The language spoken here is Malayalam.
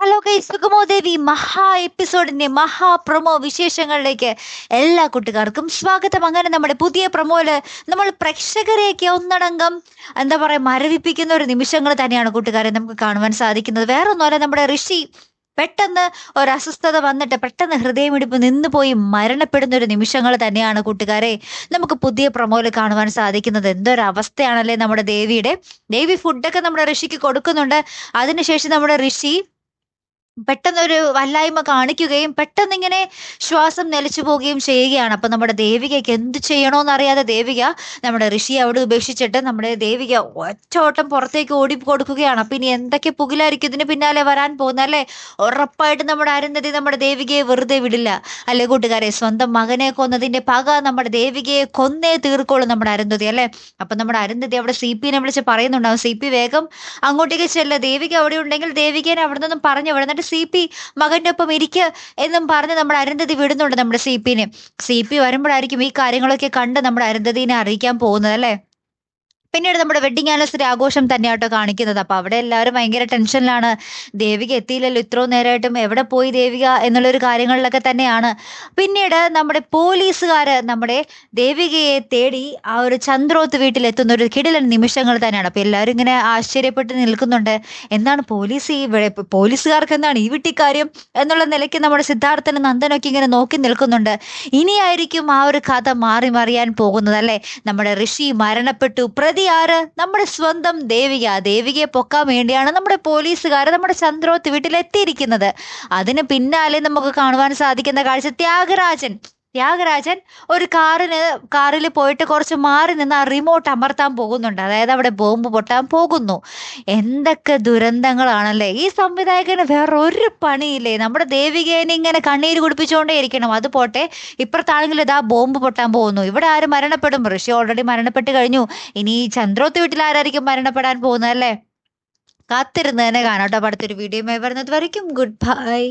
ഹലോ ഗൈസ് സുഗമോദേവി മഹാ എപ്പിസോഡിന്റെ മഹാ പ്രൊമോ വിശേഷങ്ങളിലേക്ക് എല്ലാ കൂട്ടുകാർക്കും സ്വാഗതം. അങ്ങനെ നമ്മുടെ പുതിയ പ്രൊമോയിൽ നമ്മൾ പ്രേക്ഷകരെയൊക്കെ ഒന്നടങ്കം എന്താ പറയാ മരവിപ്പിക്കുന്ന ഒരു നിമിഷങ്ങൾ തന്നെയാണ് കൂട്ടുകാരെ നമുക്ക് കാണുവാൻ സാധിക്കുന്നത്. വേറെ ഒന്നുമല്ല നമ്മുടെ ഋഷി പെട്ടെന്ന് ഒരു അസ്വസ്ഥത വന്നിട്ട് പെട്ടെന്ന് ഹൃദയമിടിപ്പ് നിന്ന് പോയി മരണപ്പെടുന്ന ഒരു നിമിഷങ്ങൾ തന്നെയാണ് കൂട്ടുകാരെ നമുക്ക് പുതിയ പ്രൊമോയിൽ കാണുവാൻ സാധിക്കുന്നത്. എന്തൊരു അവസ്ഥയാണല്ലേ നമ്മുടെ ദേവിയുടെ. ദേവി ഫുഡൊക്കെ നമ്മുടെ ഋഷിക്ക് കൊടുക്കുന്നുണ്ട്. അതിനുശേഷം നമ്മുടെ ഋഷി പെട്ടെന്നൊരു വല്ലായ്മ കാണിക്കുകയും പെട്ടെന്ന് ഇങ്ങനെ ശ്വാസം നിലച്ചു പോവുകയും ചെയ്യുകയാണ്. അപ്പൊ നമ്മുടെ ദേവികയ്ക്ക് എന്ത് ചെയ്യണോന്ന് അറിയാതെ ദേവിക നമ്മുടെ ഋഷി അവിടെ ഉപേക്ഷിച്ചിട്ട് നമ്മുടെ ദേവിക ഒറ്റ ഓട്ടം പുറത്തേക്ക് ഓടി കൊടുക്കുകയാണ്. അപ്പൊ ഇനി എന്തൊക്കെ പുകിലായിരിക്കും ഇതിന് പിന്നാലെ വരാൻ പോകുന്ന അല്ലേ? ഉറപ്പായിട്ട് നമ്മുടെ അരുന്ധതി നമ്മുടെ ദേവികയെ വെറുതെ വിടില്ല. അല്ലെ കൂട്ടുകാരെ? സ്വന്തം മകനെ കൊന്നതിന്റെ പക നമ്മുടെ ദേവികയെ കൊന്നേ തീർക്കോളും നമ്മുടെ അരുന്ധതി അല്ലേ? അപ്പൊ നമ്മുടെ അരുന്ധതി അവിടെ സി പിനെ വിളിച്ച് പറയുന്നുണ്ടാവും സി പി വേഗം അങ്ങോട്ടേക്ക് ചെല്ല. ദേവിക അവിടെ ഉണ്ടെങ്കിൽ ദേവികേനെ അവിടെ നിന്നും പറഞ്ഞു വിടും. എന്നിട്ട് സി പി മകന്റെ ഒപ്പം ഇരിക്കുക എന്നും പറഞ്ഞ് നമ്മുടെ അരുന്ധതി വിടുന്നുണ്ട് നമ്മുടെ സി പിന്നെ സി പി വരുമ്പോഴായിരിക്കും ഈ കാര്യങ്ങളൊക്കെ കണ്ട് നമ്മുടെ അരുന്ധതിനെ അറിയിക്കാൻ പോകുന്നത് അല്ലേ? പിന്നീട് നമ്മുടെ വെഡിങ് ആനിവേഴ്സറി ആഘോഷം തന്നെയാട്ടോ കാണിക്കുന്നത്. അപ്പൊ അവിടെ എല്ലാവരും ഭയങ്കര ടെൻഷനിലാണ്. ദേവിക എത്തിയില്ലല്ലോ ഇത്രയും നേരമായിട്ടും എവിടെ പോയി ദേവിക എന്നുള്ളൊരു കാര്യങ്ങളിലൊക്കെ തന്നെയാണ്. പിന്നീട് നമ്മുടെ പോലീസുകാര് നമ്മുടെ ദേവികയെ തേടി ആ ഒരു ചന്ദ്രോത്ത് വീട്ടിലെത്തുന്ന ഒരു കിടിലൻ നിമിഷങ്ങൾ തന്നെയാണ്. അപ്പൊ എല്ലാവരും ഇങ്ങനെ ആശ്ചര്യപ്പെട്ട് നിൽക്കുന്നുണ്ട്. എന്താണ് പോലീസ് ഈ പോലീസുകാർക്ക് എന്താണ് ഈ വീട്ടിക്കാര്യം എന്നുള്ള നിലയ്ക്ക് നമ്മുടെ സിദ്ധാർത്ഥനും നന്ദനൊക്കെ ഇങ്ങനെ നോക്കി നിൽക്കുന്നുണ്ട്. ഇനിയായിരിക്കും ആ ഒരു കഥ മാറി മറിയാൻ പോകുന്നത് അല്ലെ? നമ്മുടെ ഋഷി മരണപ്പെട്ടു. പ്രതി ആര്? നമ്മുടെ സ്വന്തം ദേവിക. ദേവികയെ പൊക്കാൻ വേണ്ടിയാണ് നമ്മുടെ പോലീസുകാർ നമ്മുടെ ചന്ദ്രോത്ത് വീട്ടിലെത്തിയിരിക്കുന്നത്. അതിന് പിന്നാലെ നമുക്ക് കാണുവാൻ സാധിക്കുന്ന കാഴ്ച ത്യാഗരാജൻ. ത്യാഗരാജൻ ഒരു കാറിന് കാറിൽ പോയിട്ട് കുറച്ച് മാറി നിന്ന് ആ റിമോട്ട് അമർത്താൻ പോകുന്നുണ്ട്. അതായത് അവിടെ ബോംബ് പൊട്ടാൻ പോകുന്നു. എന്തൊക്കെ ദുരന്തങ്ങളാണല്ലേ? ഈ സംവിധായകന് വേറെ ഒരു പണിയില്ലേ? നമ്മുടെ ദേവികേനെ ഇങ്ങനെ കണ്ണീര് കുടിപ്പിച്ചുകൊണ്ടേ ഇരിക്കണം അത് പോട്ടെ. ഇപ്പുറത്താണെങ്കിൽ ഇതാ ബോംബ് പൊട്ടാൻ പോകുന്നു. ഇവിടെ ആര് മരണപ്പെടും? ഋഷി ഓൾറെഡി മരണപ്പെട്ട് കഴിഞ്ഞു. ഇനി ഈ ചന്ദ്രോത്ത് വീട്ടിൽ ആരായിരിക്കും മരണപ്പെടാൻ പോകുന്നത് അല്ലേ? കാത്തിരുന്ന് തന്നെ കാണാം കേട്ടോ. അടുത്തൊരു വീഡിയോ വരുന്നത് വരയ്ക്കും. Good bye